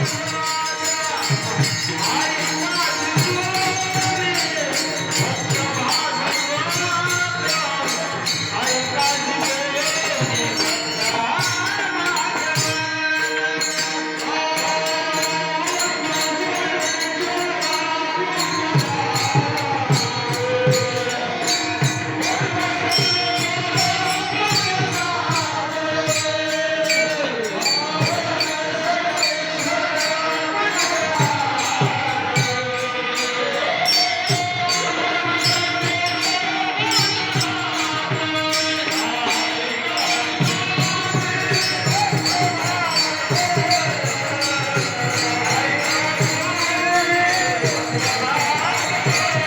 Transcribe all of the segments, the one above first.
Gracias. ऐका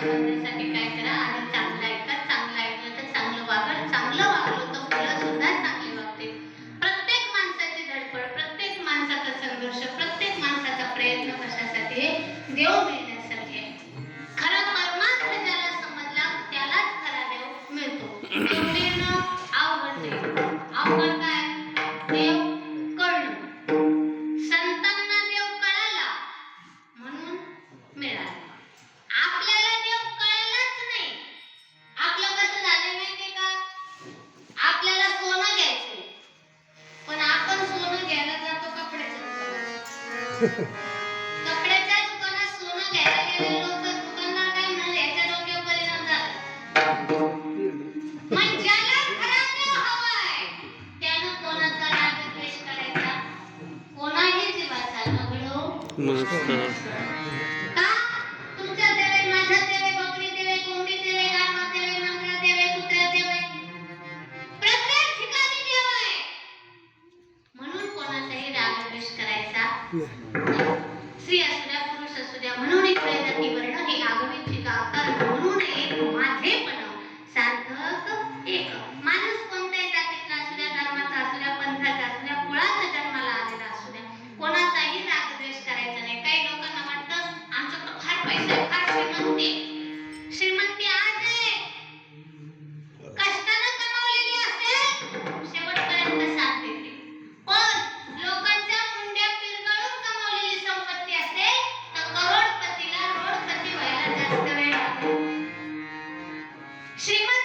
काय करा चांगलं ऐका चांगलं ऐकलं तर चांगलं वागा चांगलं तर सुद्धा चांगली प्रत्येक माणसाची धडपड प्रत्येक माणसाचा संघर्ष प्रत्येक माणसाचा प्रयत्न कशासाठी देव मिळण्यासाठी खरा परमार्थ ज्याला समजला त्यालाच खरा देव मिळतो कपड्याच्या दुकानात सोनं घ्यायला गेले लोक दुकानदार काय म्हणाले? याच्या डोक्यावर परिणाम झाला. मग ज्याला खरा देव हवाय त्यानं कोणाचा राग द्वेष करायचा? कोणाही जीवाचा न घडो का राग स्त्री असू द्या पुरुष असू द्या म्हणून एक प्रयत्न जातीवर श्रीमद